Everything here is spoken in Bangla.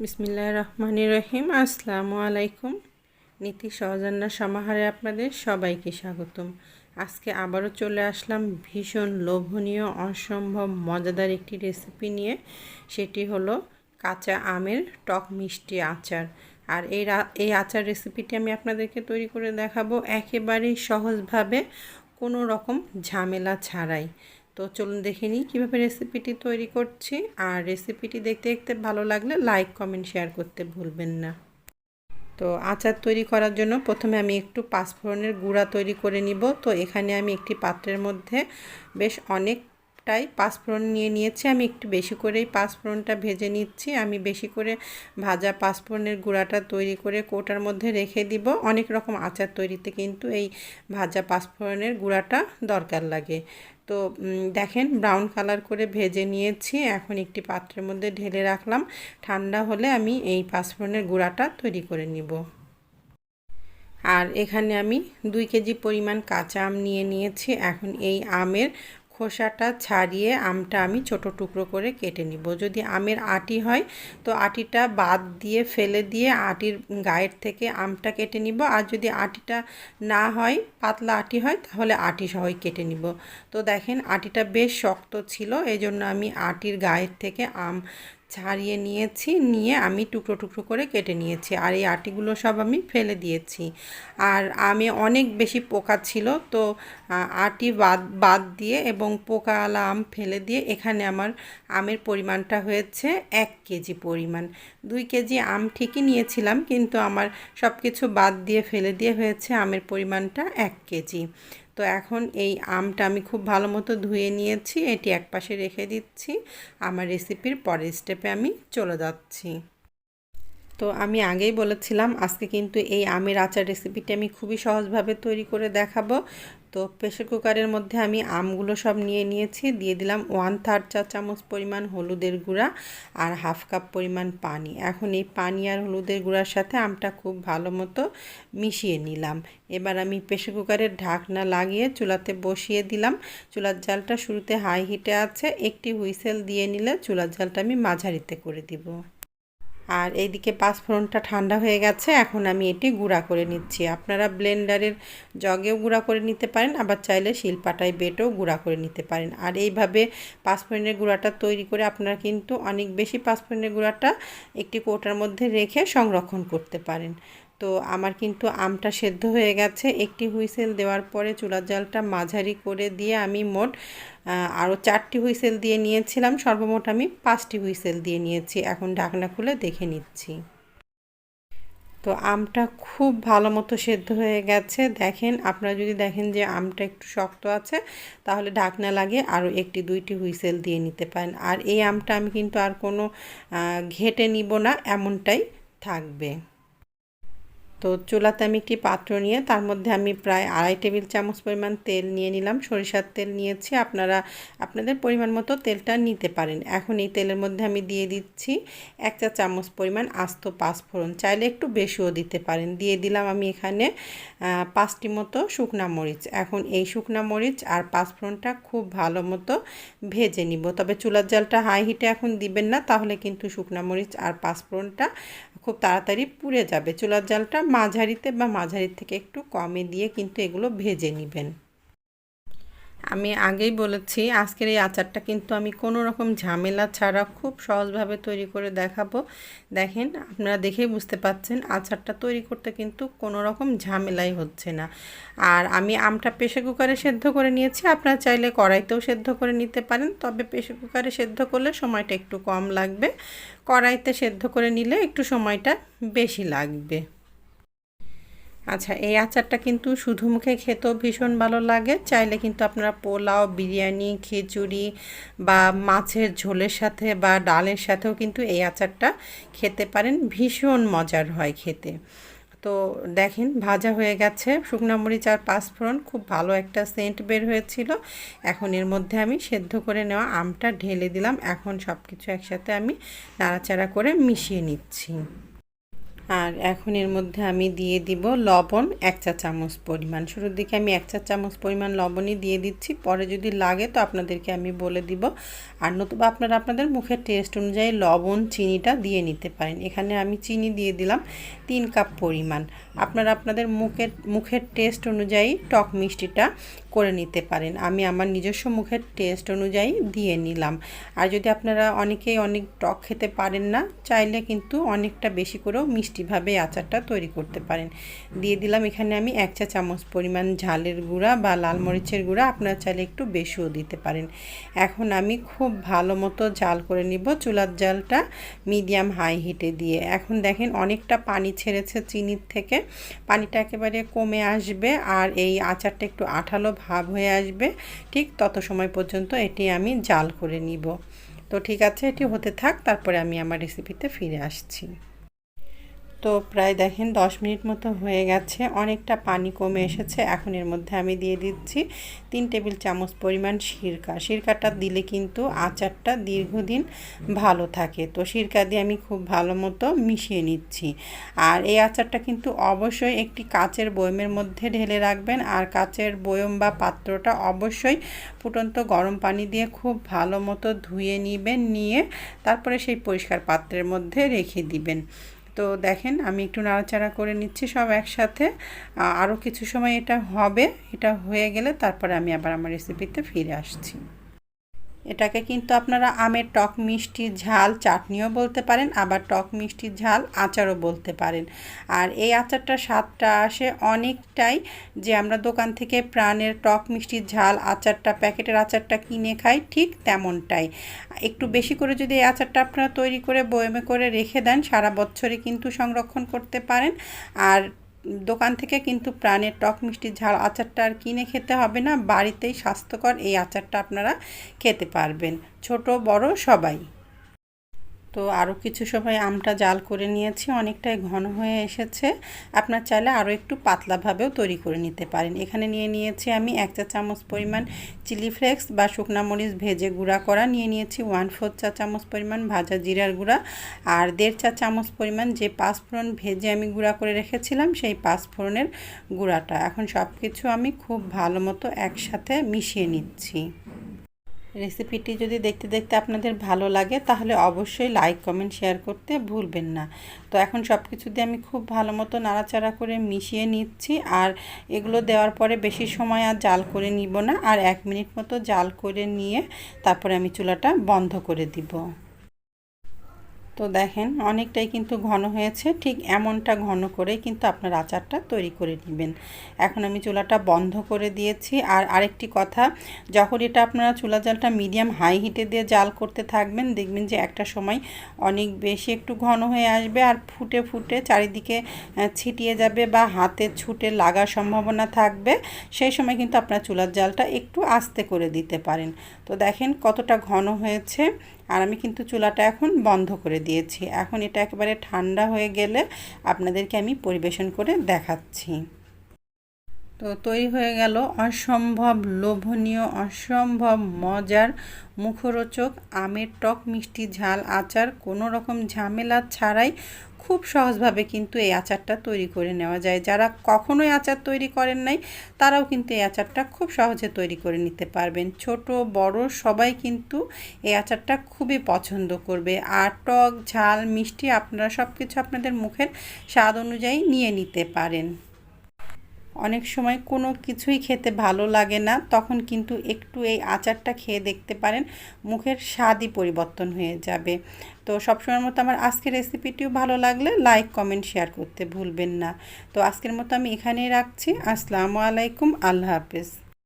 বিসমিল্লাহ রহমান রহিম আসসালামু আলাইকুম। নীতি সহজান্নার সমাহারে আপনাদের সবাইকে স্বাগতম। আজকে আবারও চলে আসলাম ভীষণ লোভনীয়, অসম্ভব, মজাদার একটি রেসিপি নিয়ে। সেটি হলো কাঁচা আমের টক মিষ্টি আচার। আর এই এই আচার রেসিপিটি আমি আপনাদেরকে তৈরি করে দেখাবো। একেবারেই সহজভাবে, কোনো রকম ঝামেলা ছাড়াই। তো চলুন দেখে নিই কীভাবে রেসিপিটি তৈরি করছি। আর রেসিপিটি দেখতে দেখতে ভালো লাগলে লাইক কমেন্ট শেয়ার করতে ভুলবেন না। তো আচার তৈরি করার জন্য প্রথমে আমি একটু পাঁচফোড়নের গুঁড়া তৈরি করে নিব। তো এখানে আমি একটি পাত্রের মধ্যে বেশ অনেক টাই পাঁচফোড়ন নিয়ে নিয়েছি। আমি একটু বেশি করেই পাঁচফোড়নটা ভেজে নিচ্ছি। আমি বেশি করে ভাজা পাঁচফোড়নের গুঁড়াটা তৈরি করে কোটার মধ্যে রেখে দিব। অনেক রকম আচার তৈরিতে কিন্তু এই ভাজা পাঁচফোড়নের গুঁড়াটা দরকার লাগে। তো দেখেন ব্রাউন কালার করে ভেজে নিয়েছি। এখন একটি পাত্রের মধ্যে ঢেলে রাখলাম। ঠান্ডা হলে আমি এই পাঁচফোড়নের গুঁড়াটা তৈরি করে নিব। আর এখানে আমি দুই কেজি পরিমাণ কাঁচা আম নিয়ে নিয়েছি। এখন এই আমের খোসাটা ছাড়িয়ে আমটা আমি ছোট টুকরো করে কেটে নিব। যদি আমের আটি হয়, তো আটিটা বাদ দিয়ে, ফেলে দিয়ে আটির গায়ের থেকে আমটা কেটে নিব। আর যদি আটিটা না হয়, পাতলা আটি হয়, তাহলে আটি সহই কেটে নিব। তো দেখেন, আটিটা বেশ শক্ত ছিল এই জন্য আমি আটির গায়ের থেকে আম ছাড়িয়ে নিয়েছি, নিয়ে আমি টুকরো টুকরো করে কেটে নিয়েছি। আর এই আটিগুলো সব আমি ফেলে দিয়েছি। আর আমি অনেক বেশি পোকা ছিল, তো আটি বাদ বাদ দিয়ে এবং পোকাওয়ালা আম ফেলে দিয়ে এখানে আমার আমের পরিমাণটা হয়েছে এক কেজি পরিমাণ। দুই কেজি আম ঠিকই নিয়েছিলাম, কিন্তু আমার সব কিছু বাদ দিয়ে ফেলে দিয়ে হয়েছে আমের পরিমাণটা এক কেজি। তো এখন এই আমটা আমি খুব ভালো মতো ধুয়ে নিয়েছি, এটি এক পাশে রেখে দিচ্ছি। আমার রেসিপির পরের স্টেপে আমি চলে যাচ্ছি। তো আমি আগেই বলেছিলাম, আজকে কিন্তু এই আমের আচার রেসিপিটি আমি খুবই সহজভাবে তৈরি করে দেখাবো। তো প্রেশার কুকারের মধ্যে আমি আমগুলো সব নিয়ে নিয়েছি। দিয়ে দিলাম ওয়ান থার্ড চা চামচ পরিমাণ হলুদের গুঁড়া আর হাফ কাপ পরিমাণ পানি। এখন এই পানি আর হলুদের গুঁড়ার সাথে আমটা খুব ভালো মতো মিশিয়ে নিলাম। এবার আমি প্রেশার কুকারের ঢাকনা লাগিয়ে চুলাতে বসিয়ে দিলাম। চুলার জালটা শুরুতে হাই হিটে আছে। একটি হুইসেল দিয়ে নিলে চুলার জালটা আমি মাঝারিতে করে দিব। আর এইদিকে পাঁচফোড়নটা ঠান্ডা হয়ে গেছে, এখন আমি এটি গুঁড়া করে নিচ্ছি। আপনারা ব্লেন্ডারের জগেও গুঁড়া করে নিতে পারেন, আবার চাইলে শিলপাটায় বেটেও গুঁড়া করে নিতে পারেন। আর এইভাবে পাঁচফোড়নের গুঁড়াটা তৈরি করে আপনারা কিন্তু অনেক বেশি পাঁচফোড়নের গুঁড়াটা একটি কোটার মধ্যে রেখে সংরক্ষণ করতে পারেন। তো আমার কিন্তু আমটা সেদ্ধ হয়ে গেছে। একটি হুইসেল দেওয়ার পরে চুলার জালটা মাঝারি করে দিয়ে আমি মোট আরও চারটি হুইসেল দিয়ে নিয়েছিলাম। সর্বমোট আমি পাঁচটি হুইসেল দিয়ে নিয়েছি। এখন ঢাকনা খুলে দেখে নিচ্ছি। তো আমটা খুব ভালো মতো সেদ্ধ হয়ে গেছে। দেখেন, আপনারা যদি দেখেন যে আমটা একটু শক্ত আছে, তাহলে ঢাকনা লাগে আরও একটি, দুইটি হুইসেল দিয়ে নিতে পারেন। আর এই আমটা আমি কিন্তু আর কোনো ঘেটে নিব না, এমনটাই থাকবে। তো চুলাতে আমি একটি পাত্র নিয়ে, তার মধ্যে আমি প্রায় আড়াই টেবিল চামচ পরিমাণ তেল নিয়ে নিলাম। সরিষার তেল নিয়েছি, আপনারা, আপনাদের পরিমাণ মতো তেলটা নিতে পারেন। এখন এই তেলের মধ্যে আমি দিয়ে দিচ্ছি এক চা চামচ পরিমাণ আস্ত পাঁচফোড়ন। চাইলে একটু বেশিও দিতে পারেন। দিয়ে দিলাম আমি এখানে পাঁচটি মতো শুকনা মরিচ। এখন এই শুকনা মরিচ আর পাঁচফোড়নটা খুব ভালো মতো ভেজে নিব। তবে চুলার জালটা হাই হিটে এখন দিবেন না, তাহলে কিন্তু শুকনা মরিচ আর পাঁচফোড়নটা খুব তাড়াতাড়ি পুড়ে যাবে। চুলার জালটা মাঝারিতে বা মাঝারির থেকে একটু কমে দিয়ে কিন্তু এগুলো ভেজে নেবেন। আমি আগেই বলেছি, আজকের এই আচারটা কিন্তু আমি কোনো রকম ঝামেলা ছাড়া খুব সহজভাবে তৈরি করে দেখাবো। দেখেন, আপনারা দেখেই বুঝতে পাচ্ছেন, আচারটা তৈরি করতে কিন্তু কোনো রকম ঝামেলাই হচ্ছে না। আর আমি আমটা প্রেশার কুকারে সেদ্ধ করে নিয়েছি, আপনারা চাইলে কড়াইতেও সেদ্ধ করে নিতে পারেন, তবে প্রেশার কুকারে সেদ্ধ করলে সময়টা একটু কম লাগবে। কড়াইতে সেদ্ধ করে নিলে একটু সময়টা বেশি লাগবে। আচ্ছা এই আচারটা কিন্তু শুধু মুখে খেতেও ভীষণ ভালো লাগে। চাইলে কিন্তু আপনারা পোলাও, বিরিয়ানি, খিচুড়ি বা মাছের ঝোলের সাথে বা ডালের সাথেও কিন্তু এই আচারটা খেতে পারেন। ভীষণ মজার হয় খেতে। তো দেখেন, ভাজা হয়ে গেছে। শুকনো মরিচ আর পাঁচফোড়ন, খুব ভালো একটা সেন্ট বের হয়েছিল। এখন এর মধ্যে আমি সেদ্ধ করে নেওয়া আমটা ঢেলে দিলাম। এখন সব কিছু একসাথে আমি নাড়াচাড়া করে মিশিয়ে নিচ্ছি। আর এখন এর মধ্যে আমি দিয়ে দিব লবণ এক চা চামচ পরিমাণ। শুরুর দিকে আমি এক চা চামচ পরিমাণ লবণই দিয়ে দিচ্ছি, পরে যদি লাগে তো আপনাদেরকে আমি বলে দিব। আর নতুবা আপনারা আপনাদের মুখের টেস্ট অনুযায়ী লবণ, চিনিটা দিয়ে নিতে পারেন। এখানে আমি চিনি দিয়ে দিলাম তিন কাপ পরিমাণ। আপনারা আপনাদের মুখের মুখের টেস্ট অনুযায়ী টক মিষ্টিটা করে নিতে পারেন। আমি আমার নিজস্ব মুখের টেস্ট অনুযায়ী দিয়ে নিলাম। আর যদি আপনারা অনেকেই অনেক টক খেতে পারেন না, চাইলে কিন্তু অনেকটা বেশি করেও মিষ্টিভাবে আচারটা তৈরি করতে পারেন। দিয়ে দিলাম এখানে আমি এক চা চামচ পরিমাণ ঝালের গুঁড়া বা লাল মরিচের গুঁড়া, আপনারা চাইলে একটু বেশিও দিতে পারেন। এখন আমি খুব ভালো মতো জাল করে নিব চুলার জালটা মিডিয়াম হাই হিটে দিয়ে। এখন দেখেন অনেকটা পানি ছেড়েছে চিনির থেকে। পানিটা একেবারে কমে আসবে আর এই আচারটা একটু আঠালো ভাব হয়ে আসবে, ঠিক তত সময় পর্যন্ত এটি আমি জাল করে নিব। তো ঠিক আছে, এটি হতে থাক, তারপরে আমি আমার রেসিপিতে ফিরে আসছি। তো প্রায় দেখেন, দশ মিনিট মতো হয়ে গেছে। অনেকটা পানি কমে এসেছে। এখন এর মধ্যে আমি দিয়ে দিচ্ছি তিন টেবিল চামচ পরিমাণ সিরকা। সিরকাটা দিলে কিন্তু আচারটা দীর্ঘদিন ভালো থাকে। তো সিরকা দিয়ে আমি খুব ভালো মতো মিশিয়ে নিচ্ছি। আর এই আচারটা কিন্তু অবশ্যই একটি কাচের বয়মের মধ্যে ঢেলে রাখবেন। আর কাচের বয়ম বা পাত্রটা অবশ্যই ফুটন্ত গরম পানি দিয়ে খুব ভালো মতো ধুয়ে নেবেন, নিয়ে তারপরে সেই পরিষ্কার পাত্রের মধ্যে রেখে দিবেন। তো দেখেন, আমি একটু নাড়াচাড়া করে নিচ্ছি সব একসাথে। আরও কিছু সময় এটা হবে, এটা হয়ে গেলে তারপরে আমি আবার আমার রেসিপিতে ফিরে আসছি। এটাকে কিন্তু আপনারা আমের টক মিষ্টি ঝাল চাটনিও বলতে পারেন, আবার টক মিষ্টি ঝাল আচারও বলতে পারেন। আর এই আচারটার স্বাদটা আসে অনেকটাই যে আমরা দোকান থেকে প্রাণের টক মিষ্টি ঝাল আচারটা, প্যাকেটের আচারটা কিনে খাই ঠিক তেমনটাই। একটু বেশি করে যদি এই আচারটা আপনারা তৈরি করে বয়মে করে রেখে দেন, সারা বছরে কিন্তু সংরক্ষণ করতে পারেন। আর দোকান থেকে কিন্তু প্রাণের টক মিষ্টি ঝাল আচারটা আর কিনে খেতে হবে না। বাড়িতেই স্বাস্থ্যকর এই আচারটা আপনারা খেতে পারবেন। ছোট, বড়, সবাই। তো আরও কিছু সময় আমটা জাল করে নিয়েছি, অনেকটাই ঘন হয়ে এসেছে। আপনার চাইলে আরও একটু পাতলাভাবেও তৈরি করে নিতে পারেন। এখানে নিয়ে নিয়েছি আমি এক চা চামচ পরিমাণ চিলি ফ্লেক্স বা শুকনা মরিচ ভেজে গুঁড়া করা। নিয়ে নিয়েছি ওয়ান ফোর চা চামচ পরিমাণ ভাজা জিরার গুঁড়া আর দেড় চা চামচ পরিমাণ যে পাঁচফোড়ন ভেজে আমি গুঁড়া করে রেখেছিলাম সেই পাঁচফোড়নের গুঁড়াটা। এখন সব কিছু আমি খুব ভালো মতো একসাথে মিশিয়ে নিচ্ছি। রেসিপিটি যদি দেখতে দেখতে আপনাদের ভালো লাগে, তাহলে অবশ্যই লাইক কমেন্ট শেয়ার করতে ভুলবেন না। তো এখন সব কিছু দিয়ে আমি খুব ভালো মতো নাড়াচাড়া করে মিশিয়ে নিচ্ছি, আর এগুলো দেওয়ার পরে বেশি সময় আর জাল করে নিব না, আর এক মিনিট মতো জাল করে নিয়ে তারপরে আমি চুলাটা বন্ধ করে দিব। তো দেখেন অনেকটাই কিন্তু ঘন হয়েছে, ঠিক এমনটা ঘন করেই কিন্তু আপনার আচারটা তৈরি করে নেবেন। এখন আমি চুলাটা বন্ধ করে দিয়েছি। আর আরেকটি কথা, যখন এটা আপনারা চুলা জালটা মিডিয়াম হাই হিটে দিয়ে জাল করতে থাকবেন, দেখবেন যে একটা সময় অনেক বেশি একটু ঘন হয়ে আসবে আর ফুটে ফুটে চারিদিকে ছিটিয়ে যাবে বা হাতে ছুটে লাগার সম্ভাবনা থাকবে। সেই সময় কিন্তু আপনার চুলার জালটা একটু আস্তে করে দিতে পারেন। তো দেখেন কতটা ঘন হয়েছে। আর আমি কিন্তু চুলাটা এখন বন্ধ করে দিয়েছি। এখন এটা একেবারে ঠান্ডা হয়ে গেলে আপনাদেরকে আমি পরিবেশন করে দেখাচ্ছি। তো তৈরি হয়ে গেল অসম্ভব লোভনীয়, অসম্ভব মজার মুখরোচক আমের টক মিষ্টি ঝাল। আচার কোনো রকম ঝামেলা ছাড়াই খুব সহজভাবে কিন্তু এই আচারটা তৈরি করে নেওয়া যায়। যারা কখনোই আচার তৈরি করেন নাই, তারাও কিন্তু এই আচারটা খুব সহজে তৈরি করে নিতে পারবেন। ছোট, বড় সবাই কিন্তু এই আচারটা খুবই পছন্দ করবে। আর টক, ঝাল, মিষ্টি আপনারা সব কিছু আপনাদের মুখের স্বাদ অনুযায়ী নিয়ে নিতে পারেন। অনেক সময় কোনো কিছুই খেতে ভালো লাগে না, তখন কিন্তু একটু এই আচারটা খেয়ে দেখতে পারেন, মুখের স্বাদই পরিবর্তন হয়ে যাবে। তো সবসময়ের মতো আমার আজকের রেসিপিটিও ভালো লাগলে লাইক কমেন্ট শেয়ার করতে ভুলবেন না। তো আজকের মতো আমি এখানেই রাখছি। আসসালামু আলাইকুম, আল্লাহ হাফেজ।